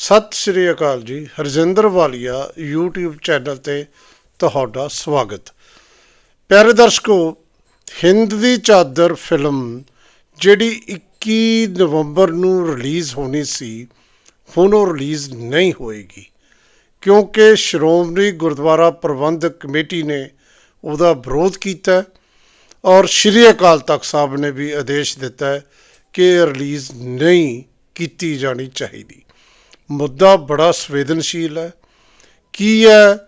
ਸਤਿ ਸ਼੍ਰੀ ਅਕਾਲ ਜੀ, ਹਰਜਿੰਦਰ ਵਾਲੀਆ YouTube channel ਤੇ ਤੁਹਾਡਾ ਸਵਾਗਤ। ਪਿਆਰੇ ਦਰਸ਼ਕੋ, ਹਿੰਦ ਦੀ ਚਾਦਰ ਫਿਲਮ ਜਿਹੜੀ 21 ਨਵੰਬਰ ਨੂੰ ਰਿਲੀਜ਼ ਹੋਣੀ ਸੀ, ਹੁਣ ਉਹ ਰਿਲੀਜ਼ ਨਹੀਂ ਹੋਏਗੀ। ਕਿਉਂਕਿ ਸ਼੍ਰੋਮਣੀ ਗੁਰਦੁਆਰਾ ਪ੍ਰਬੰਧਕ ਕਮੇਟੀ ਨੇ ਉਹਦਾ ਵਿਰੋਧ ਕੀਤਾ ਔਰ ਸ਼੍ਰੀ ਅਕਾਲ ਤਖਤ ਸਾਹਿਬ ਨੇ ਵੀ ਆਦੇਸ਼ ਦਿੱਤਾ ਕਿ ਰਿਲੀਜ਼ ਨਹੀਂ ਕੀਤੀ ਜਾਣੀ ਚਾਹੀਦੀ। ਮੁੱਦਾ ਬੜਾ ਸੰਵੇਦਨਸ਼ੀਲ ਹੈ। ਕੀ ਹੈ?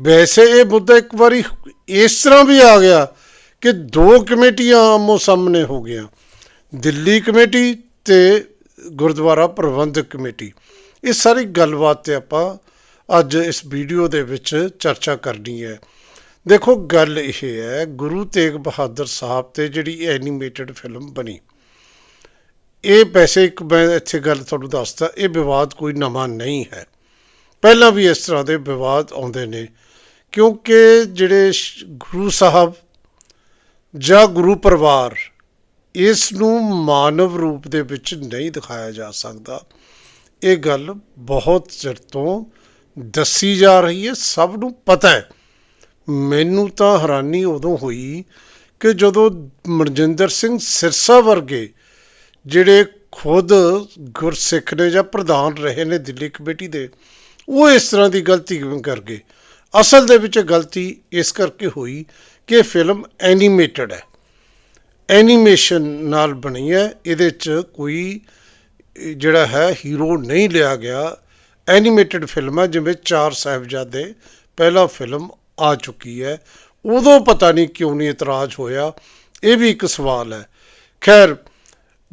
ਵੈਸੇ ਇਹ ਮੁੱਦਾ ਇੱਕ ਵਾਰੀ ਇਸ ਤਰ੍ਹਾਂ ਵੀ ਆ ਗਿਆ ਕਿ ਦੋ ਕਮੇਟੀਆਂ ਆਮੋ ਸਾਹਮਣੇ ਹੋ ਗਈਆਂ। ਦਿੱਲੀ ਕਮੇਟੀ ਤੇ ਗੁਰਦੁਆਰਾ ਪ੍ਰਬੰਧਕ ਕਮੇਟੀ। ਇਹ ਸਾਰੀ ਗੱਲਬਾਤ ਤੇ ਆਪਾਂ ਅੱਜ ਇਸ ਵੀਡੀਓ ਦੇ ਵਿੱਚ ਚਰਚਾ ਕਰਨੀ ਹੈ। ਦੇਖੋ, ਗੱਲ ਇਹ ਹੈ, ਗੁਰੂ ਤੇਗ ਬਹਾਦਰ ਸਾਹਿਬ ਤੇ ਜਿਹੜੀ ਐਨੀਮੇਟਡ ਫਿਲਮ ਬਣੀ। ਇਹ ਵੈਸੇ ਇੱਕ ਮੈਂ ਇੱਥੇ ਗੱਲ ਤੁਹਾਨੂੰ ਦੱਸਦਾ, ਇਹ ਵਿਵਾਦ ਕੋਈ ਨਵਾਂ ਨਹੀਂ ਹੈ। ਪਹਿਲਾਂ ਵੀ ਇਸ ਤਰ੍ਹਾਂ ਦੇ ਵਿਵਾਦ ਆਉਂਦੇ ਨੇ, ਕਿਉਂਕਿ ਜਿਹੜੇ ਗੁਰੂ ਸਾਹਿਬ ਜਾਂ ਗੁਰੂ ਪਰਿਵਾਰ ਇਸ ਨੂੰ ਮਾਨਵ ਰੂਪ ਦੇ ਵਿੱਚ ਨਹੀਂ ਦਿਖਾਇਆ ਜਾ ਸਕਦਾ। ਇਹ ਗੱਲ ਬਹੁਤ ਚਿਰ ਤੋਂ ਦੱਸੀ ਜਾ ਰਹੀ ਹੈ, ਸਭ ਨੂੰ ਪਤਾ ਹੈ। ਮੈਨੂੰ ਤਾਂ ਹੈਰਾਨੀ ਉਦੋਂ ਹੋਈ ਕਿ ਜਦੋਂ ਮਨਜਿੰਦਰ ਸਿੰਘ ਸਿਰਸਾ ਵਰਗੇ ਜਿਹੜੇ ਖੁਦ ਗੁਰਸਿੱਖ ਨੇ ਜਾਂ ਪ੍ਰਧਾਨ ਰਹੇ ਨੇ ਦਿੱਲੀ ਕਮੇਟੀ ਦੇ, ਉਹ ਇਸ ਤਰ੍ਹਾਂ ਦੀ ਗਲਤੀ ਕਿਵੇਂ ਕਰ ਗਏ? ਅਸਲ ਦੇ ਵਿੱਚ ਗਲਤੀ ਇਸ ਕਰਕੇ ਹੋਈ ਕਿ ਫਿਲਮ ਐਨੀਮੇਟਡ ਹੈ। ਐਨੀਮੇਸ਼ਨ ਨਾਲ ਬਣੀ ਹੈ, ਇਹਦੇ 'ਚ ਕੋਈ ਜਿਹੜਾ ਹੈ, ਹੀਰੋ ਨਹੀਂ ਲਿਆ ਗਿਆ। ਐਨੀਮੇਟਡ ਫਿਲਮ ਹੈ, ਜਿਵੇਂ ਚਾਰ ਸਾਹਿਬਜ਼ਾਦੇ, ਪਹਿਲਾ ਫਿਲਮ ਆ ਚੁੱਕੀ ਹੈ। ਉਦੋਂ ਪਤਾ ਨਹੀਂ ਕਿਉਂ ਨਹੀਂ ਇਤਰਾਜ਼ ਹੋਇਆ। ਇਹ ਵੀ ਇੱਕ ਸਵਾਲ ਹੈ। ਖੈਰ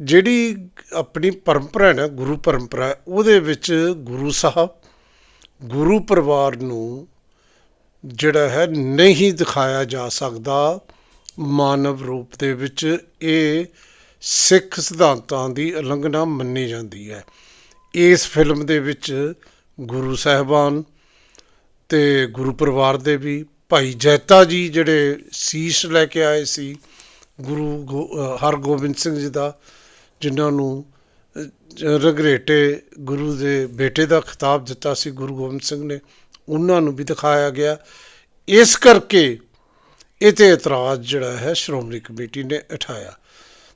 ਜਿਹੜੀ ਆਪਣੀ ਪਰੰਪਰਾ ਹੈ ਨਾ, ਗੁਰੂ ਪਰੰਪਰਾ ਉਹਦੇ ਵਿੱਚ ਗੁਰੂ ਸਾਹਿਬ, ਗੁਰੂ ਪਰਿਵਾਰ ਨੂੰ ਜਿਹੜਾ ਹੈ ਨਹੀਂ ਦਿਖਾਇਆ ਜਾ ਸਕਦਾ ਮਾਨਵ ਰੂਪ ਦੇ ਵਿੱਚ। ਇਹ ਸਿੱਖ ਸਿਧਾਂਤਾਂ ਦੀ ਉਲੰਘਣਾ ਮੰਨੀ ਜਾਂਦੀ ਹੈ। ਇਸ ਫਿਲਮ ਦੇ ਵਿੱਚ ਗੁਰੂ ਸਾਹਿਬਾਨ ਤੇ ਗੁਰੂ ਪਰਿਵਾਰ ਦੇ ਵੀ ਭਾਈ ਜੈਤਾ ਜੀ ਜਿਹੜੇ ਸੀਸ ਲੈ ਕੇ ਆਏ ਸੀ, ਗੁਰੂ ਗੋ- ਹਰਗੋਬਿੰਦ ਸਿੰਘ ਜੀ ਦਾ ਜਿਨ੍ਹਾਂ ਨੂੰ ਅ, ਰਗਰੇਟੇ ਗੁਰੂ ਦੇ ਬੇਟੇ ਦਾ ਖਿਤਾਬ ਦਿੱਤਾ ਸੀ ਗੁਰੂ ਗੋਬਿੰਦ ਸਿੰਘ ਨੇ ਉਹਨਾਂ ਨੂੰ ਵੀ ਦਿਖਾਇਆ ਗਿਆ। ਇਸ ਕਰਕੇ ਇਹ ਤੇ ਇਤਰਾਜ਼ ਜਿਹੜਾ ਹੈ ਸ਼੍ਰੋਮਣੀ ਕਮੇਟੀ ਨੇ ਉਠਾਇਆ।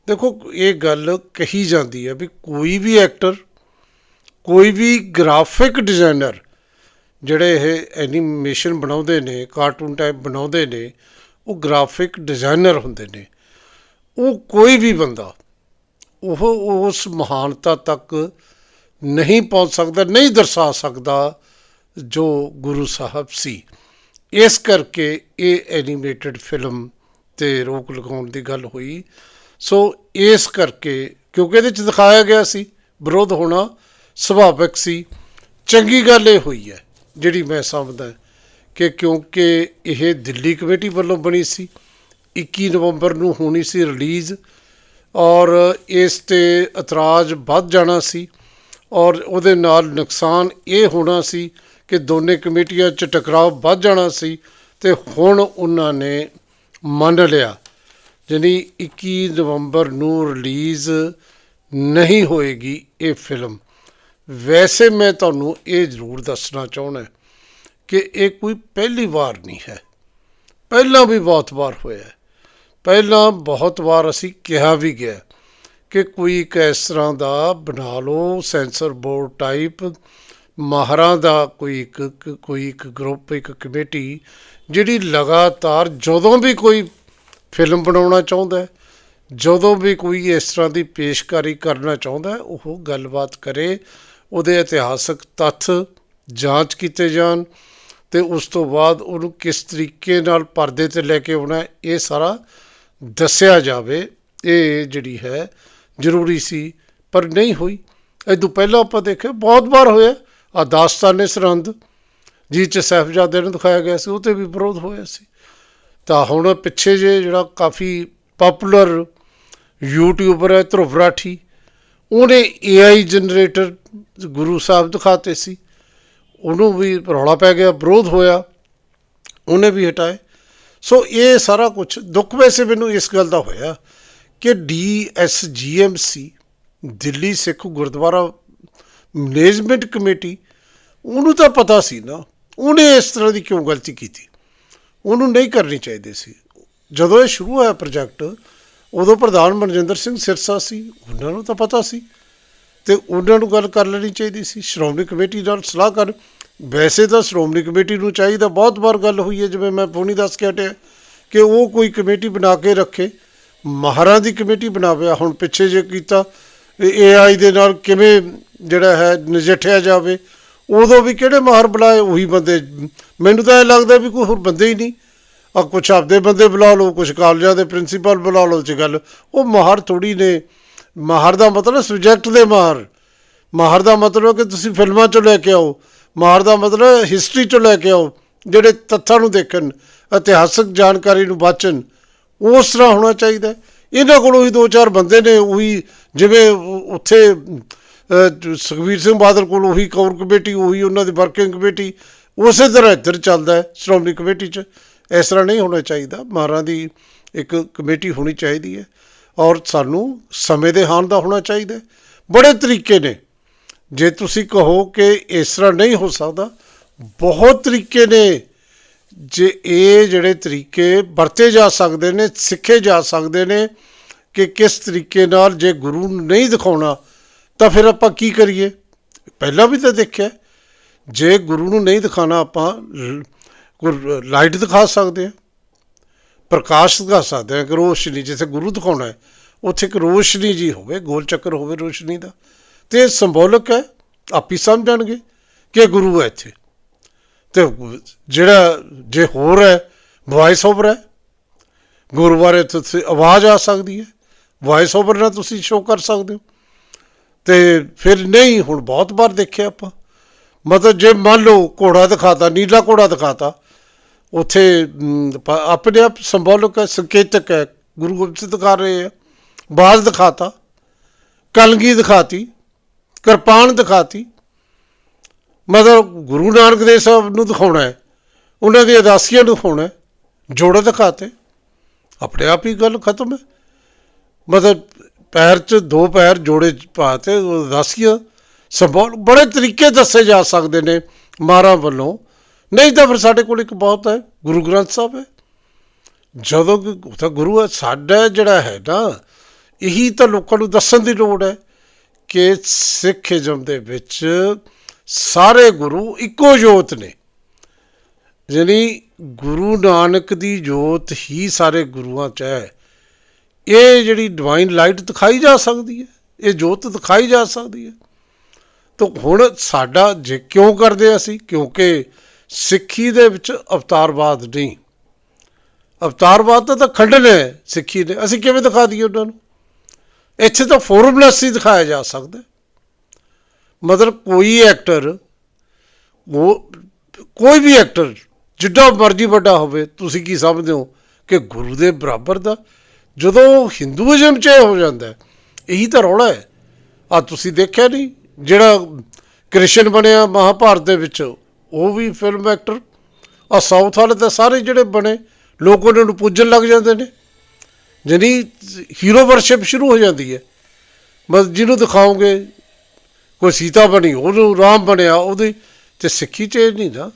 ਦੇਖੋ ਇਹ ਗੱਲ ਕਹੀ ਜਾਂਦੀ ਹੈ ਵੀ ਕੋਈ ਵੀ ਐਕਟਰ ਕੋਈ ਵੀ ਗ੍ਰਾਫਿਕ ਡਿਜ਼ਾਈਨਰ ਜਿਹੜੇ ਇਹ ਐਨੀਮੇਸ਼ਨ ਬਣਾਉਂਦੇ ਨੇ ਕਾਰਟੂਨ ਟਾਈਪ ਬਣਾਉਂਦੇ ਨੇ ਉਹ ਗ੍ਰਾਫਿਕ ਡਿਜ਼ਾਈਨਰ ਹੁੰਦੇ ਨੇ ਉਹ ਕੋਈ ਵੀ ਬੰਦਾ ਉਹ, ਉਸ ਮਹਾਨਤਾ ਤੱਕ ਨਹੀਂ ਪਹੁੰਚ ਸਕਦਾ, ਨਹੀਂ ਦਰਸਾ ਸਕਦਾ ਜੋ ਗੁਰੂ ਸਾਹਿਬ ਸੀ। ਇਸ ਕਰਕੇ ਇਹ ਐਨੀਮੇਟਡ ਫਿਲਮ ਤੇ ਰੋਕ ਲਗਾਉਣ ਦੀ ਗੱਲ ਹੋਈ। ਸੋ ਇਸ ਕਰਕੇ, ਕਿਉਂਕਿ ਇਹਦੇ ਚ ਦਿਖਾਇਆ ਗਿਆ ਸੀ, ਵਿਰੋਧ ਹੋਣਾ ਸੁਭਾਵਿਕ ਸੀ। ਚੰਗੀ ਗੱਲ ਇਹ ਹੋਈ ਹੈ, ਜਿਹੜੀ ਮੈਂ ਸਮਝਦਾ ਕਿ ਕਿਉਂਕਿ ਇਹ ਦਿੱਲੀ ਕਮੇਟੀ ਵੱਲੋਂ ਬਣੀ ਸੀ 21 ਨਵੰਬਰ ਨੂੰ ਹੋਣੀ ਸੀ ਰਿਲੀਜ਼। ਔਰ ਇਸ ਤੇ ਇਤਰਾਜ਼ ਵੱਧ ਜਾਣਾ ਸੀ ਔਰ ਉਹਦੇ ਨਾਲ ਨੁਕਸਾਨ ਇਹ ਹੋਣਾ ਸੀ ਕਿ ਦੋਨੇ ਕਮੇਟੀਆਂ 'ਚ ਟਕਰਾਅ ਵੱਧ ਜਾਣਾ ਸੀ ਤੇ ਹੁਣ ਉਹਨਾਂ ਨੇ ਮੰਨ ਲਿਆ। ਜਾਣੀ 21 ਨਵੰਬਰ ਨੂੰ ਰਿਲੀਜ਼ ਨਹੀਂ ਹੋਏਗੀ ਇਹ ਫਿਲਮ। ਵੈਸੇ ਮੈਂ ਤੁਹਾਨੂੰ ਇਹ ਜ਼ਰੂਰ ਦੱਸਣਾ ਚਾਹੁੰਦਾ ਕਿ ਇਹ ਕੋਈ ਪਹਿਲੀ ਵਾਰ ਨਹੀਂ ਹੈ। ਪਹਿਲਾਂ ਵੀ ਬਹੁਤ ਵਾਰ ਹੋਇਆ ਹੈ। ਪਹਿਲਾਂ ਬਹੁਤ ਵਾਰ ਅਸੀਂ ਕਿਹਾ ਵੀ ਗਿਆ ਕਿ ਕੋਈ ਇੱਕ ਇਸ ਤਰ੍ਹਾਂ ਦਾ ਬਣਾ ਲਓ, ਸੈਂਸਰ ਬੋਰਡ ਟਾਈਪ ਮਾਹਰਾਂ ਦਾ ਕੋਈ ਇੱਕ ਕੋਈ ਇੱਕ ਗਰੁੱਪ ਇੱਕ ਕਮੇਟੀ ਜਿਹੜੀ ਲਗਾਤਾਰ ਜਦੋਂ ਵੀ ਕੋਈ ਫਿਲਮ ਬਣਾਉਣਾ ਚਾਹੁੰਦਾ ਜਦੋਂ ਵੀ ਕੋਈ ਇਸ ਤਰ੍ਹਾਂ ਦੀ ਪੇਸ਼ਕਾਰੀ ਕਰਨਾ ਚਾਹੁੰਦਾ ਉਹ ਗੱਲਬਾਤ ਕਰੇ, ਉਹਦੇ ਇਤਿਹਾਸਕ ਤੱਥ ਜਾਂਚ ਕੀਤੇ ਜਾਣ ਤੇ ਉਸ ਤੋਂ ਬਾਅਦ ਉਹਨੂੰ ਕਿਸ ਤਰੀਕੇ ਨਾਲ ਪਰਦੇ ਤੇ ਲੈ ਕੇ ਆਉਣਾ ਇਹ ਸਾਰਾ ਦੱਸਿਆ ਜਾਵੇ, ਇਹ ਜਿਹੜੀ ਹੈ ਜ਼ਰੂਰੀ ਸੀ, ਪਰ ਨਹੀਂ ਹੋਈ। ਇਹ ਤੋਂ ਪਹਿਲਾਂ ਆਪਾਂ ਦੇਖਿਆ, ਬਹੁਤ ਵਾਰ ਹੋਇਆ। ਆ ਦਾਸਤਾਨੇ ਸਰਹੰਦ ਜਿਹ ਚ ਸਾਹਿਬਜ਼ਾਦੇ ਨੂੰ ਦਿਖਾਇਆ ਗਿਆ ਸੀ ਉਹ ਤੇ ਵੀ ਵਿਰੋਧ ਹੋਇਆ ਸੀ। ਤਾਂ ਹੁਣ ਪਿੱਛੇ ਜੇ ਜਿਹੜਾ ਕਾਫੀ ਪਪੂਲਰ ਯੂਟਿਊਬਰ ਹੈ, ਧਰੁਵ ਰਾਠੀ, ਉਹਨੇ AI ਜਨਰੇਟਰ ਗੁਰੂ ਸਾਹਿਬ ਦਿਖਾਤੇ ਸੀ। ਉਹਨੂੰ ਵੀ ਰੌਲਾ ਪੈ ਗਿਆ, ਵਿਰੋਧ ਹੋਇਆ। ਉਹਨੇ ਵੀ ਹਟਾਏ। ਸੋ ਇਹ ਸਾਰਾ ਕੁਝ ਦੁੱਖ ਵੈਸੇ ਮੈਨੂੰ ਇਸ ਗੱਲ ਦਾ ਹੋਇਆ ਕਿ DSGMC Delhi Sikh Gurdwara management committee, ਉਹਨੂੰ ਤਾਂ ਪਤਾ ਸੀ ਨਾ, ਉਹਨੇ ਇਸ ਤਰ੍ਹਾਂ ਦੀ ਕਿਉਂ ਗਲਤੀ ਕੀਤੀ? ਉਹਨੂੰ ਨਹੀਂ ਕਰਨੀ ਚਾਹੀਦੀ ਸੀ। ਜਦੋਂ ਇਹ ਸ਼ੁਰੂ ਹੋਇਆ ਪ੍ਰੋਜੈਕਟ, ਉਦੋਂ ਪ੍ਰਧਾਨ ਮਨਜਿੰਦਰ ਸਿੰਘ ਸਿਰਸਾ ਸੀ, ਉਹਨਾਂ ਨੂੰ ਤਾਂ ਪਤਾ ਸੀ। ਤੇ ਉਹਨਾਂ ਨੂੰ ਗੱਲ ਕਰ ਲੈਣੀ ਚਾਹੀਦੀ ਸੀ, ਸ਼੍ਰੋਮਣੀ ਕਮੇਟੀ ਨਾਲ ਸਲਾਹ ਕਰ ਵੈਸੇ ਤਾਂ ਸ਼੍ਰੋਮਣੀ ਕਮੇਟੀ ਨੂੰ ਚਾਹੀਦਾ ਬਹੁਤ ਵਾਰ ਗੱਲ ਹੋਈ ਹੈ, ਜਿਵੇਂ ਮੈਂ ਫੋਨੀ ਦੱਸ ਕੇ ਹਟਿਆ ਕਿ ਉਹ ਕੋਈ ਕਮੇਟੀ ਬਣਾ ਕੇ ਰੱਖੇ, ਮਹਾਰਾਂ ਦੀ ਕਮੇਟੀ ਬਣਾਵੇ ਹੁਣ ਪਿੱਛੇ ਜੇ ਕੀਤਾ ਏਆਈ ਦੇ ਨਾਲ ਕਿਵੇਂ ਜਿਹੜਾ ਹੈ ਨਜਿੱਠਿਆ ਜਾਵੇ, ਉਦੋਂ ਵੀ ਕਿਹੜੇ ਮਾਹਰ ਬੁਲਾਏ, ਉਹੀ ਬੰਦੇ, ਮੈਨੂੰ ਤਾਂ ਇਹ ਲੱਗਦਾ ਵੀ ਕੋਈ ਹੋਰ ਬੰਦੇ ਹੀ ਨਹੀਂ। ਆ ਕੁਛ ਆਪਦੇ ਬੰਦੇ ਬੁਲਾ ਲਓ, ਕੁਛ ਕਾਲਜਾਂ ਦੇ ਪ੍ਰਿੰਸੀਪਲ ਬੁਲਾ ਲਓ ਚ ਗੱਲ, ਉਹ ਮਾਹਰ ਥੋੜੀ ਨੇ। ਮਾਹਰ ਦਾ ਮਤਲਬ ਸਬਜੈਕਟ ਦੇ ਮਾਹਰ। ਮਾਹਰ ਦਾ ਮਤਲਬ ਕਿ ਤੁਸੀਂ ਫਿਲਮਾਂ ਚੋਂ ਲੈ ਕੇ ਆਓ ਮਾਰ ਦਾ ਮਤਲਬ ਹਿਸਟਰੀ ਚੋਂ ਲੈ ਕੇ ਆਓ ਜਿਹੜੇ ਤੱਥਾਂ ਨੂੰ ਦੇਖਣ ਇਤਿਹਾਸਕ ਜਾਣਕਾਰੀ ਨੂੰ ਵਾਚਣ ਉਸ ਤਰ੍ਹਾਂ ਹੋਣਾ ਚਾਹੀਦਾ ਇਹਨਾਂ ਕੋਲ ਉਹੀ ਦੋ ਚਾਰ ਬੰਦੇ ਨੇ ਉਹੀ ਜਿਵੇਂ ਉੱਥੇ ਅਹ, ਸੁਖਬੀਰ ਸਿੰਘ ਬਾਦਲ ਕੋਲ ਉਹੀ ਕੌਰ ਕਮੇਟੀ ਉਹੀ ਉਹਨਾਂ ਦੀ ਵਰਕਿੰਗ ਕਮੇਟੀ ਉਸੇ ਤਰ੍ਹਾਂ ਇੱਧਰ ਚੱਲਦਾ ਹੈ ਸ਼੍ਰੋਮਣੀ ਕਮੇਟੀ 'ਚ। ਇਸ ਤਰ੍ਹਾਂ ਨਹੀਂ ਹੋਣਾ ਚਾਹੀਦਾ ਮਾਰਾਂ ਦੀ ਇੱਕ ਕਮੇਟੀ ਹੋਣੀ ਚਾਹੀਦੀ ਹੈ ਔਰ ਸਾਨੂੰ ਸਮੇਂ ਦੇ ਹਾਨ ਦਾ ਹੋਣਾ ਚਾਹੀਦਾ ਬੜੇ ਤਰੀਕੇ ਨੇ ਜੇ ਤੁਸੀਂ ਕਹੋ ਕਿ ਇਸ ਤਰ੍ਹਾਂ ਨਹੀਂ ਹੋ ਸਕਦਾ, ਬਹੁਤ ਤਰੀਕੇ ਨੇ। ਜੇ ਇਹ ਜਿਹੜੇ ਤਰੀਕੇ ਵਰਤੇ ਜਾ ਸਕਦੇ ਨੇ, ਸਿੱਖੇ ਜਾ ਸਕਦੇ ਨੇ ਕਿ ਕਿਸ ਤਰੀਕੇ ਨਾਲ ਜੇ ਗੁਰੂ ਨੂੰ ਨਹੀਂ ਦਿਖਾਉਣਾ, ਤਾਂ ਫਿਰ ਆਪਾਂ ਕੀ ਕਰੀਏ? ਪਹਿਲਾਂ ਵੀ ਤਾਂ ਦੇਖਿਆ, ਜੇ ਗੁਰੂ ਨੂੰ ਨਹੀਂ ਦਿਖਾਣਾ ਆਪਾਂ ਲਾਈਟ ਦਿਖਾ ਸਕਦੇ ਹਾਂ, ਪ੍ਰਕਾਸ਼ ਦਿਖਾ ਸਕਦੇ ਹਾਂ ਕਿ ਰੋਸ਼ਨੀ ਜਿੱਥੇ ਗੁਰੂ ਦਿਖਾਉਣਾ ਹੈ, ਉੱਥੇ ਇੱਕ ਰੋਸ਼ਨੀ ਜੀ ਹੋਵੇ, ਗੋਲ ਚੱਕਰ ਹੋਵੇ ਰੋਸ਼ਨੀ ਦਾ ਤੇ ਸਿੰਬੋਲਿਕ ਹੈ, ਆਪੀ ਸਮਝਣਗੇ ਕਿ ਗੁਰੂ ਹੈ ਇੱਥੇ। ਤੇ ਜਿਹੜਾ, ਜੇ ਹੋਰ ਹੈ ਵੌਇਸ ਓਵਰ ਹੈ, ਗੁਰੂ ਬਾਰੇ ਤੁਸੀਂ ਆਵਾਜ਼ ਆ ਸਕਦੀ ਹੈ ਵੌਇਸ ਓਵਰ ਨਾਲ ਤੁਸੀਂ ਸ਼ੋਅ ਕਰ ਸਕਦੇ ਹੋ। ਤੇ ਫਿਰ ਨਹੀਂ, ਹੁਣ ਬਹੁਤ ਵਾਰ ਦੇਖਿਆ ਆਪਾਂ। ਮਤਲਬ ਜੇ ਮੰਨ ਲਓ ਘੋੜਾ ਦਿਖਾਤਾ, ਨੀਲਾ ਘੋੜਾ ਦਿਖਾਤਾ, ਉੱਥੇ ਆਪਣੇ ਆਪ ਸਿੰਬੋਲਿਕ ਹੈ, ਸੰਕੇਤਕ ਹੈ, ਗੁਰੂ ਗੋਬਿੰਦ ਸਿੰਘ ਦਿਖਾ ਰਹੇ ਆ। ਬਾਜ਼ ਦਿਖਾਤਾ, ਕਲਗੀ ਦਿਖਾਤੀ ਕਿਰਪਾਨ ਦਿਖਾਤੀ। ਮਤਲਬ ਗੁਰੂ ਨਾਨਕ ਦੇਵ ਸਾਹਿਬ ਨੂੰ ਦਿਖਾਉਣਾ ਹੈ, ਉਹਨਾਂ ਦੀ ਅਦਾਸੀਆਂ ਨੂੰ ਦਿਖਾਉਣਾ ਹੈ, ਜੋੜੇ ਦਿਖਾਤੇ। ਆਪਣੇ ਆਪ ਹੀ ਗੱਲ ਖਤਮ ਹੈ। ਮਤਲਬ ਪੈਰ 'ਚ ਦੋ ਪੈਰ ਜੋੜੇ ਪਾਤੇ, ਉਦਾਸੀਆਂ। ਸੰਭਾਲ ਬੜੇ ਤਰੀਕੇ ਦੱਸੇ ਜਾ ਸਕਦੇ ਨੇ ਮਾਰਾਂ ਵੱਲੋਂ। ਨਹੀਂ ਤਾਂ ਫਿਰ ਸਾਡੇ ਕੋਲ ਇੱਕ ਬਹੁਤ ਹੈ, ਗੁਰੂ ਗ੍ਰੰਥ ਸਾਹਿਬ ਹੈ। ਜਦੋਂ ਕਿ ਗੁਰੂ ਹੈ, ਸਾਡਾ ਜਿਹੜਾ ਹੈ ਨਾ, ਇਹੀ ਤਾਂ ਲੋਕਾਂ ਨੂੰ ਦੱਸਣ ਦੀ ਲੋੜ ਹੈ। ਕਿ ਸਿੱਖ ਇਜ਼ਮ ਦੇ ਵਿੱਚ ਸਾਰੇ ਗੁਰੂ ਇੱਕੋ ਜੋਤ ਨੇ। ਯਾਨੀ ਗੁਰੂ ਨਾਨਕ ਦੀ ਜੋਤ ਹੀ ਸਾਰੇ ਗੁਰੂਆਂ 'ਚ ਹੈ। ਇਹ ਜਿਹੜੀ ਡਿਵਾਈਨ ਲਾਈਟ ਦਿਖਾਈ ਜਾ ਸਕਦੀ ਹੈ, ਇਹ ਜੋਤ ਦਿਖਾਈ ਜਾ ਸਕਦੀ ਹੈ। ਤਾਂ ਹੁਣ ਸਾਡਾ ਜੇ ਕਿਉਂ ਕਰਦੇ ਹਾਂ ਅਸੀਂ? ਕਿਉਂਕਿ ਸਿੱਖੀ ਦੇ ਵਿੱਚ ਅਵਤਾਰਵਾਦ ਨਹੀਂ। ਅਵਤਾਰਵਾਦ ਤਾਂ ਤਾਂ ਖੰਡਨ ਹੈ ਸਿੱਖੀ ਦੇ। ਅਸੀਂ ਕਿਵੇਂ ਦਿਖਾ ਦਈਏ ਉਹਨਾਂ ਨੂੰ? ਇੱਥੇ ਤਾਂ ਫਾਰਮੂਲਾਸ ਹੀ ਦਿਖਾਇਆ ਜਾ ਸਕਦਾ ਹੈ। ਮਤਲਬ ਕੋਈ ਐਕਟਰ ਉਹ ਕੋਈ ਵੀ ਐਕਟਰ ਜਿੱਡਾ ਮਰਜ਼ੀ ਵੱਡਾ ਹੋਵੇ, ਤੁਸੀਂ ਕੀ ਸਮਝਦੇ ਹੋ ਕਿ ਗੁਰੂ ਦੇ ਬਰਾਬਰ ਦਾ? ਜਦੋਂ ਹਿੰਦੂਇਜ਼ਮ 'ਚ ਇਹ ਹੋ ਜਾਂਦਾ ਇਹੀ ਤਾਂ ਰੌਲਾ ਹੈ। ਆ ਤੁਸੀਂ ਦੇਖਿਆ ਨਹੀਂ, ਜਿਹੜਾ ਕ੍ਰਿਸ਼ਨ ਬਣਿਆ ਮਹਾਭਾਰਤ ਦੇ ਵਿੱਚ, ਉਹ ਵੀ ਫਿਲਮ ਐਕਟਰ ਆ ਸਾਊਥ ਵਾਲੇ ਤਾਂ ਸਾਰੇ ਜਿਹੜੇ ਬਣੇ, ਲੋਕ ਉਹਨਾਂ ਨੂੰ ਪੂਜਣ ਲੱਗ ਜਾਂਦੇ ਨੇ। ਜਾਨੀ ਹੀਰੋ ਵਰਸ਼ਿਪ ਸ਼ੁਰੂ ਹੋ ਜਾਂਦੀ ਹੈ। ਬਸ ਜਿਹਨੂੰ ਦਿਖਾਓਗੇ, ਕੋਈ ਸੀਤਾ ਬਣੀ, ਉਹਨੂੰ ਰਾਮ ਬਣਿਆ, ਉਹਦੀ ਤੇ ਸਿੱਖੀ ਚ ਨਹੀਂ ਨਾ।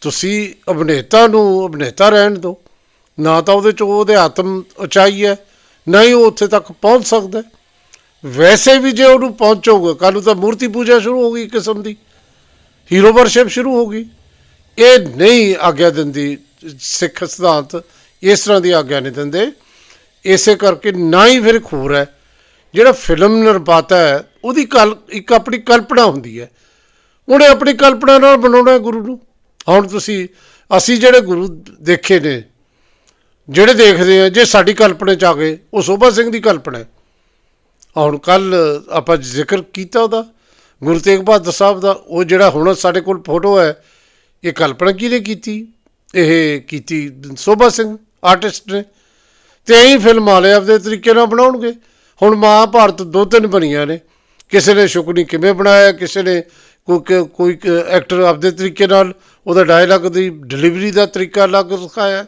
ਤੁਸੀਂ ਅਭਿਨੇਤਾ ਨੂੰ ਅਭਿਨੇਤਾ ਰਹਿਣ ਦਿਓ, ਨਾ ਤਾਂ ਉਹਦੇ ਚ ਉਹਦੇ ਆਤਮ ਉਚਾਈ ਹੈ, ਨਾ ਹੀ ਉਹ ਉੱਥੇ ਤੱਕ ਪਹੁੰਚ ਸਕਦਾ ਵੈਸੇ ਵੀ ਜੇ ਉਹਨੂੰ ਪਹੁੰਚੋਗੇ, ਕੱਲ੍ਹ ਤਾਂ ਮੂਰਤੀ ਪੂਜਾ ਸ਼ੁਰੂ ਹੋ ਗਈ ਕਿਸਮ ਦੀ। ਹੀਰੋ ਵਰਸ਼ਿਪ ਸ਼ੁਰੂ ਹੋ ਗਈ। ਇਹ ਨਹੀਂ ਆਗਿਆ ਦਿੰਦੀ ਸਿੱਖ ਸਿਧਾਂਤ, ਇਸ ਤਰ੍ਹਾਂ ਦੀ ਆਗਿਆ ਨਹੀਂ ਦਿੰਦੇ। ਇਸੇ ਕਰਕੇ ਨਾ ਹੀ ਫਿਰ ਖੂਰ ਹੈ। ਜਿਹੜਾ ਫਿਲਮ ਨਿਰਮਾਤਾ ਹੈ, ਉਹਦੀ ਕਲ, ਇੱਕ ਆਪਣੀ ਕਲਪਨਾ ਹੁੰਦੀ ਹੈ। ਉਹਨੇ ਆਪਣੀ ਕਲਪਨਾ ਨਾਲ ਬਣਾਉਣਾ ਗੁਰੂ ਨੂੰ। ਹੁਣ ਤੁਸੀਂ, ਅਸੀਂ ਜਿਹੜੇ ਗੁਰੂ ਦੇਖੇ ਨੇ, ਜਿਹੜੇ ਦੇਖਦੇ ਆ ਜੇ ਸਾਡੀ ਕਲਪਨਾ ਚ ਆ ਗਏ, ਉਹ ਸੋਭਾ ਸਿੰਘ ਦੀ ਕਲਪਨਾ ਹੈ। ਹੁਣ ਕੱਲ ਆਪਾਂ ਜ਼ਿਕਰ ਕੀਤਾ ਉਹਦਾ, ਗੁਰੂ ਤੇਗ ਬਹਾਦਰ ਸਾਹਿਬ ਦਾ, ਉਹ ਜਿਹੜਾ ਹੁਣ ਸਾਡੇ ਕੋਲ ਫੋਟੋ ਹੈ, ਇਹ ਕਲਪਨਾ ਕਿਹਨੇ ਕੀਤੀ? ਇਹ ਕੀਤੀ ਸੋਭਾ ਸਿੰਘ, ਆਰਟਿਸਟ ਨੇ। ਤੇ ਐਂ ਫਿਲਮ ਵਾਲੇ ਆਪਦੇ ਤਰੀਕੇ ਨਾਲ ਬਣਾਉਣਗੇ। ਹੁਣ ਮਹਾਭਾਰਤ ਦੋ ਤਿੰਨ ਬਣੀਆਂ ਨੇ। ਕਿਸੇ ਨੇ ਸ਼ੁਕਨੀ ਕਿਵੇਂ ਬਣਾਇਆ, ਕਿਸੇ ਨੇ ਕੋਈ ਕੋਈ ਐਕਟਰ ਆਪਦੇ ਤਰੀਕੇ ਨਾਲ ਉਹਦਾ ਡਾਇਲੌਗ ਦੀ ਡਿਲੀਵਰੀ ਦਾ ਤਰੀਕਾ ਅਲੱਗ ਸਿਖਾਇਆ।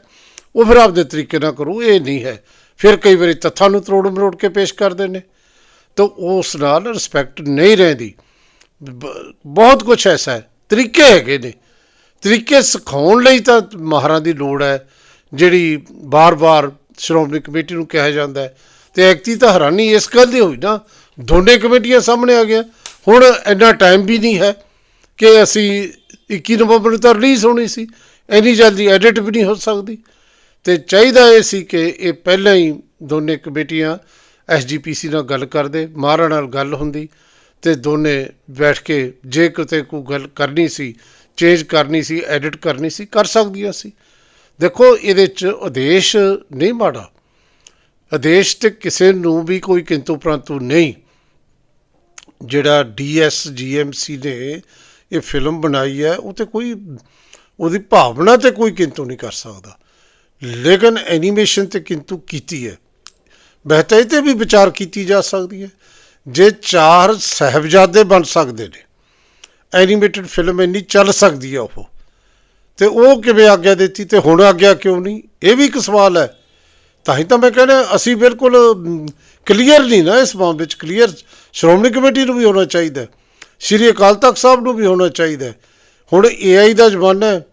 ਉਹ ਫਿਰ ਆਪਦੇ ਤਰੀਕੇ ਨਾਲ ਕਰੂ, ਇਹ ਨਹੀਂ ਹੈ। ਫਿਰ ਕਈ ਵਾਰੀ ਤੱਥਾਂ ਨੂੰ ਤਰੋੜ ਮਰੋੜ ਕੇ ਪੇਸ਼ ਕਰਦੇ ਨੇ। ਤਾਂ ਉਸ ਨਾਲ ਰਿਸਪੈਕਟ ਨਹੀਂ ਰਹਿੰਦੀ। ਬ- ਬਹੁਤ ਕੁਝ ਐਸਾ ਹੈ। ਤਰੀਕੇ ਹੈਗੇ ਨੇ। ਤਰੀਕੇ ਸਿਖਾਉਣ ਲਈ ਤਾਂ ਮਾਹਰਾਂ ਦੀ ਲੋੜ ਹੈ। ਜਿਹੜੀ ਬਾਰ-ਬਾਰ ਸ਼੍ਰੋਮਣੀ ਕਮੇਟੀ ਨੂੰ ਕਿਹਾ ਜਾਂਦਾ ਹੈ। ਤੇ ਐਕਤੀ ਤਾਂ ਹੈਰਾਨੀ ਇਸ ਗੱਲ ਦੀ ਹੋਈ ਨਾ, ਦੋਨੇ ਕਮੇਟੀਆਂ ਸਾਹਮਣੇ ਆ ਗਿਆ ਹੁਣ ਇੰਨਾ ਟਾਈਮ ਵੀ ਨਹੀਂ ਹੈ ਕਿ ਅਸੀਂ 21 ਨਵੰਬਰ ਨੂੰ ਤਾਂ ਰਿਲੀਜ਼ ਹੋਣੀ ਸੀ। ਇੰਨੀ ਜਲਦੀ ਐਡਿਟ ਵੀ ਨਹੀਂ ਹੋ ਸਕਦੀ। ਤੇ ਚਾਹੀਦਾ ਇਹ ਸੀ ਕਿ ਇਹ ਪਹਿਲਾਂ ਹੀ ਦੋਨੇ ਕਮੇਟੀਆਂ ਐਸਜੀਪੀਸੀ ਨਾਲ ਗੱਲ ਕਰਦੇ, ਮਹਾਰਾ ਨਾਲ ਗੱਲ ਹੁੰਦੀ ਤੇ ਦੋਨੇ ਬੈਠ ਕੇ ਜੇ ਕਿਤੇ ਕੋਈ ਗੱਲ ਕਰਨੀ ਸੀ ਚੇਂਜ ਕਰਨੀ ਸੀ ਐਡਿਟ ਕਰਨੀ ਸੀ, ਕਰ ਸਕਦੀਆਂ ਸੀ। ਦੇਖੋ, ਇਹਦੇ ਚ ਉਦੇਸ਼ ਨਹੀਂ ਮਾੜਾ। ਆਦੇਸ਼ ਤੇ ਕਿਸੇ ਨੂੰ ਵੀ ਕੋਈ ਕਿੰਤੂ ਪ੍ਰੰਤੂ ਨਹੀਂ। ਜਿਹੜਾ ਡੀਐਸ ਜੀਐਮਸੀ ਨੇ ਇਹ ਫਿਲਮ ਬਣਾਈ ਹੈ, ਉਹ ਤੇ ਕੋਈ, ਉਹਦੀ ਭਾਵਨਾ ਤੇ ਕੋਈ ਕਿੰਤੂ ਨਹੀਂ ਕਰ ਸਕਦਾ। ਲੇਕਿਨ ਐਨੀਮੇਸ਼ਨ ਤੇ ਕਿੰਤੂ ਕੀਤੀ ਹੈ। ਬਹਿਤਾਈ ਤੇ ਵੀ ਵਿਚਾਰ ਕੀਤੀ ਜਾ ਸਕਦੀ ਹੈ। ਜੇ ਚਾਰ ਸਹਿਬਜ਼ਾਦੇ ਬਣ ਸਕਦੇ ਨੇ, ਐਨੀਮੇਟਡ ਫਿਲਮ ਇੰਨੀ ਚੱਲ ਸਕਦੀ ਹੈ ਉਹ। ਤੇ ਉਹ ਕਿਵੇਂ ਆਗਿਆ ਦਿੱਤੀ ਤੇ ਹੁਣ ਆਗਿਆ ਕਿਉਂ ਨਹੀਂ? ਇਹ ਵੀ ਇੱਕ ਸਵਾਲ ਹੈ। ਤਾਂ ਹੀ ਤਾਂ ਮੈਂ ਕਹਿੰਦਾ, ਅਸੀਂ ਬਿਲਕੁਲ ਕਲੀਅਰ ਨਹੀਂ ਨਾ ਇਸ ਮਾਮਲੇ ਵਿੱਚ। ਕਲੀਅਰ ਸ਼੍ਰੋਮਣੀ ਕਮੇਟੀ ਨੂੰ ਵੀ ਹੋਣਾ ਚਾਹੀਦਾ ਸ਼੍ਰੀ ਅਕਾਲ ਤਖਤ ਸਾਹਿਬ ਨੂੰ ਵੀ ਹੋਣਾ ਚਾਹੀਦਾ ਹੈ। ਹੁਣ ਏਆਈ ਦਾ ਜ਼ਮਾਨਾ ਹੈ।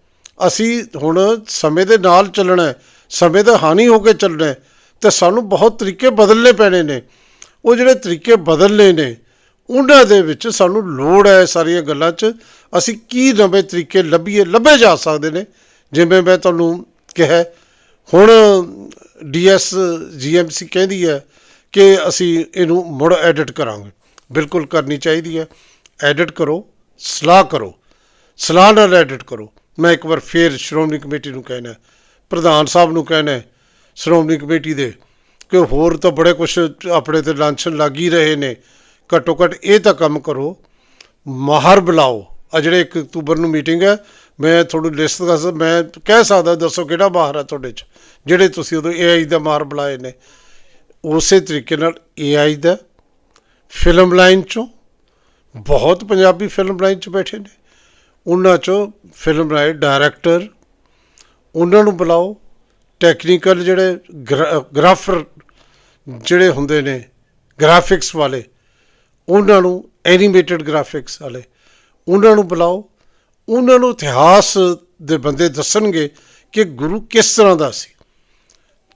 ਅਸੀਂ ਹੁਣ ਸਮੇਂ ਦੇ ਨਾਲ ਚੱਲਣਾ ਸਮੇਂ ਦਾ ਹਾਨੀ ਹੋ ਕੇ ਚੱਲਣਾ ਹੈ। ਤੇ ਸਾਨੂੰ ਬਹੁਤ ਤਰੀਕੇ ਬਦਲਨੇ ਪੈਣੇ ਨੇ। ਉਹ ਜਿਹੜੇ ਤਰੀਕੇ ਬਦਲਨੇ ਨੇ ਉਹਨਾਂ ਦੇ ਵਿੱਚ ਸਾਨੂੰ ਲੋੜ ਹੈ ਇਹ ਸਾਰੀਆਂ ਗੱਲਾਂ 'ਚ। ਅਸੀਂ ਕੀ ਨਵੇਂ ਤਰੀਕੇ ਲੱਭੀਏ, ਲੱਭੇ ਜਾ ਸਕਦੇ ਨੇ। ਜਿਵੇਂ ਮੈਂ ਤੁਹਾਨੂੰ ਕਿਹਾ, ਹੁਣ ਡੀਐਸ ਜੀਐਮਸੀ ਕਹਿੰਦੀ ਹੈ ਕਿ ਅਸੀਂ ਇਹਨੂੰ ਮੁੜ ਐਡਿਟ ਕਰਾਂਗੇ। ਬਿਲਕੁਲ ਕਰਨੀ ਚਾਹੀਦੀ ਹੈ। ਐਡਿਟ ਕਰੋ, ਸਲਾਹ ਕਰੋ। ਸਲਾਹ ਨਾਲ ਐਡਿਟ ਕਰੋ। ਮੈਂ ਇੱਕ ਵਾਰ ਫੇਰ ਸ਼੍ਰੋਮਣੀ ਕਮੇਟੀ ਨੂੰ ਕਹਿਣਾ, ਪ੍ਰਧਾਨ ਸਾਹਿਬ ਨੂੰ ਕਹਿਣਾ, ਸ਼੍ਰੋਮਣੀ ਕਮੇਟੀ ਦੇ, ਕਿ ਹੋਰ ਤਾਂ ਬੜੇ ਕੁਝ ਆਪਣੇ ਤੇ ਲਾਂਛਨ ਲੱਗ ਹੀ ਰਹੇ ਨੇ। ਘੱਟੋ ਘੱਟ ਇਹ ਤਾਂ ਕੰਮ ਕਰੋ। ਮਾਹਰ ਬੁਲਾਓ। ਆ ਜਿਹੜੇ 1 ਅਕਤੂਬਰ ਨੂੰ ਮੀਟਿੰਗ ਹੈ, ਮੈਂ ਤੁਹਾਨੂੰ ਲਿਸਟ ਦੱਸ, ਮੈਂ ਕਹਿ ਸਕਦਾ, ਦੱਸੋ ਕਿਹੜਾ ਮਾਹਰ ਹੈ ਤੁਹਾਡੇ ਚ, ਜਿਹੜੇ ਤੁਸੀਂ ਉਦੋਂ ਏਆਈ ਦਾ ਮਾਹਰ ਬੁਲਾਏ ਨੇ। ਉਸੇ ਤਰੀਕੇ ਨਾਲ ਏਆਈ ਦਾ ਫਿਲਮ ਲਾਈਨ ਚੋਂ ਬਹੁਤ ਪੰਜਾਬੀ ਫਿਲਮ ਲਾਈਨ ਚ ਬੈਠੇ ਨੇ। ਉਹਨਾਂ ਚੋਂ ਫਿਲਮ ਰਾਈਟ ਡਾਇਰੈਕਟਰ ਉਹਨਾਂ ਨੂੰ ਬੁਲਾਓ। ਟੈਕਨੀਕਲ ਜਿਹੜੇ ਗ੍ਰਾਫਰ ਜਿਹੜੇ ਹੁੰਦੇ ਨੇ ਗ੍ਰਾਫਿਕਸ ਵਾਲੇ ਉਹਨਾਂ ਨੂੰ ਐਨੀਮੇਟਡ ਗ੍ਰਾਫਿਕਸ ਵਾਲੇ, ਉਹਨਾਂ ਨੂੰ ਬੁਲਾਓ, ਉਹਨਾਂ ਨੂੰ ਇਤਿਹਾਸ ਦੇ ਬੰਦੇ ਦੱਸਣਗੇ ਕਿ ਗੁਰੂ ਕਿਸ ਤਰ੍ਹਾਂ ਦਾ ਸੀ।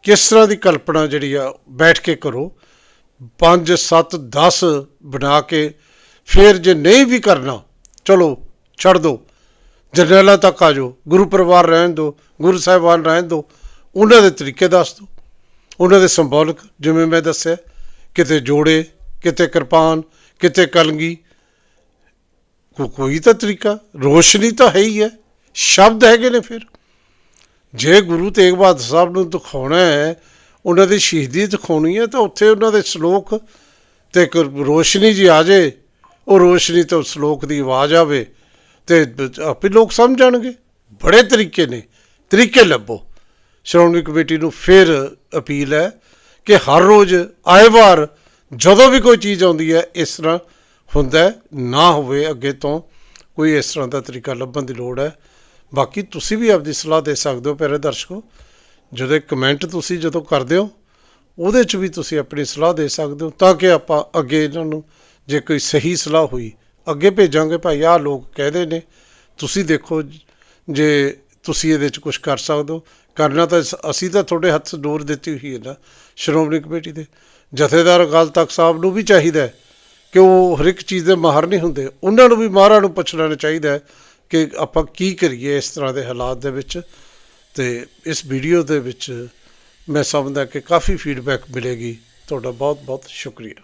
ਕਿਸ ਤਰ੍ਹਾਂ ਦੀ ਕਲਪਨਾ ਜਿਹੜੀ ਆ, ਬੈਠ ਕੇ ਕਰੋ 5 7 10 ਬਣਾ ਕੇ, ਫਿਰ ਜੇ ਨਹੀਂ ਵੀ ਕਰਨਾ, ਚਲੋ, ਛੱਡ ਦੋ। ਜਰਨੈਲਾਂ ਤੱਕ ਆ ਜਾਓ, ਗੁਰੂ ਪਰਿਵਾਰ ਰਹਿਣ ਦਿਓ ਗੁਰੂ ਸਾਹਿਬਾਨ ਰਹਿਣ ਦਿਓ ਉਹਨਾਂ ਦੇ ਤਰੀਕੇ ਦੱਸ ਦਿਓ ਉਹਨਾਂ ਦੇ ਸਿੰਬੋਲਿਕ ਜਿਵੇਂ ਮੈਂ ਦੱਸਿਆ, ਕਿਤੇ ਜੋੜੇ, ਕਿਤੇ ਕਿਰਪਾਨ ਕਿਤੇ ਕਲਗੀ। ਕੋਈ ਤਾਂ ਤਰੀਕਾ, ਰੋਸ਼ਨੀ ਤਾਂ ਹੈ ਹੀ ਹੈ। ਸ਼ਬਦ ਹੈਗੇ ਨੇ ਫਿਰ। ਜੇ ਗੁਰੂ ਤੇਗ ਬਹਾਦਰ ਸਾਹਿਬ ਨੂੰ ਦਿਖਾਉਣਾ ਹੈ, ਉਹਨਾਂ ਦੀ ਸ਼ਹੀਦੀ ਦਿਖਾਉਣੀ ਹੈ, ਤਾਂ ਉੱਥੇ ਉਹਨਾਂ ਦੇ ਸ਼ਲੋਕ ਤੇ ਇੱਕ ਰੋਸ਼ਨੀ ਜੀ ਆ ਜੇ। ਉਹ ਰੋਸ਼ਨੀ ਤੋਂ ਸ਼ਲੋਕ ਦੀ ਆਵਾਜ਼ ਆਵੇ ਤੇ ਬ- ਆਪੇ ਲੋਕ ਸਮਝ ਜਾਣਗੇ। ਬੜੇ ਤਰੀਕੇ ਨੇ। ਤਰੀਕੇ ਲੱਭੋ। ਸ਼੍ਰੋਮਣੀ ਕਮੇਟੀ ਨੂੰ ਫਿਰ ਅਪੀਲ ਹੈ ਕਿ ਹਰ ਰੋਜ਼ ਆਏ ਵਾਰ ਜਦੋਂ ਵੀ ਕੋਈ ਚੀਜ਼ ਆਉਂਦੀ ਹੈ, ਇਸ ਤਰ੍ਹਾਂ ਹੁੰਦਾ ਨਾ ਹੋਵੇ ਅੱਗੇ ਤੋਂ ਕੋਈ ਇਸ ਤਰ੍ਹਾਂ ਦਾ ਤਰੀਕਾ ਲੱਭਣ ਦੀ ਲੋੜ ਹੈ। ਬਾਕੀ ਤੁਸੀਂ ਵੀ ਆਪਦੀ ਸਲਾਹ ਦੇ ਸਕਦੇ ਹੋ ਪਿਆਰੇ ਦਰਸ਼ਕੋ। ਜਦੋਂ ਕਮੈਂਟ ਤੁਸੀਂ ਜਦੋਂ ਕਰਦੇ ਹੋ, ਉਹਦੇ 'ਚ ਵੀ ਤੁਸੀਂ ਆਪਣੀ ਸਲਾਹ ਦੇ ਸਕਦੇ ਹੋ ਤਾਂ ਕਿ ਆਪਾਂ ਅੱਗੇ ਇਹਨਾਂ ਨੂੰ ਜੇ ਕੋਈ ਸਹੀ ਸਲਾਹ ਹੋਈ, ਅੱਗੇ ਭੇਜਾਂਗੇ, ਭਾਈ ਆਹ ਲੋਕ ਕਹਦੇ ਨੇ, ਤੁਸੀਂ ਦੇਖੋ ਜੇ ਤੁਸੀਂ ਇਹਦੇ 'ਚ ਕੁਝ ਕਰ ਸਕਦੇ ਹੋ। ਕਰਨਾ ਤਾਂ ਅਸੀਂ ਤਾਂ ਤੁਹਾਡੇ ਹੱਥ 'ਚ ਡੋਰ ਦਿੱਤੀ ਹੋਈ ਹੈ ਨਾ, ਸ਼੍ਰੋਮਣੀ ਕਮੇਟੀ ਦੇ। ਜਥੇਦਾਰ ਅਕਾਲ ਤਖਤ ਸਾਹਿਬ ਨੂੰ ਵੀ ਚਾਹੀਦਾ ਕਿ ਉਹ ਹਰ ਇੱਕ ਚੀਜ਼ ਦੇ ਮਾਹਰ ਨਹੀਂ ਹੁੰਦੇ। ਉਹਨਾਂ ਨੂੰ ਵੀ ਮਾਹਰਾਂ ਨੂੰ ਪੁੱਛਣਾ ਚਾਹੀਦਾ ਕਿ ਆਪਾਂ ਕੀ ਕਰੀਏ ਇਸ ਤਰ੍ਹਾਂ ਦੇ ਹਾਲਾਤ ਦੇ ਵਿੱਚ। ਤੇ ਇਸ ਵੀਡੀਓ ਦੇ ਵਿੱਚ ਮੈਂ ਸਮਝਦਾ ਕਿ ਕਾਫੀ ਫੀਡਬੈਕ ਮਿਲੇਗੀ। ਤੁਹਾਡਾ ਬਹੁਤ ਬਹੁਤ ਸ਼ੁਕਰੀਆ।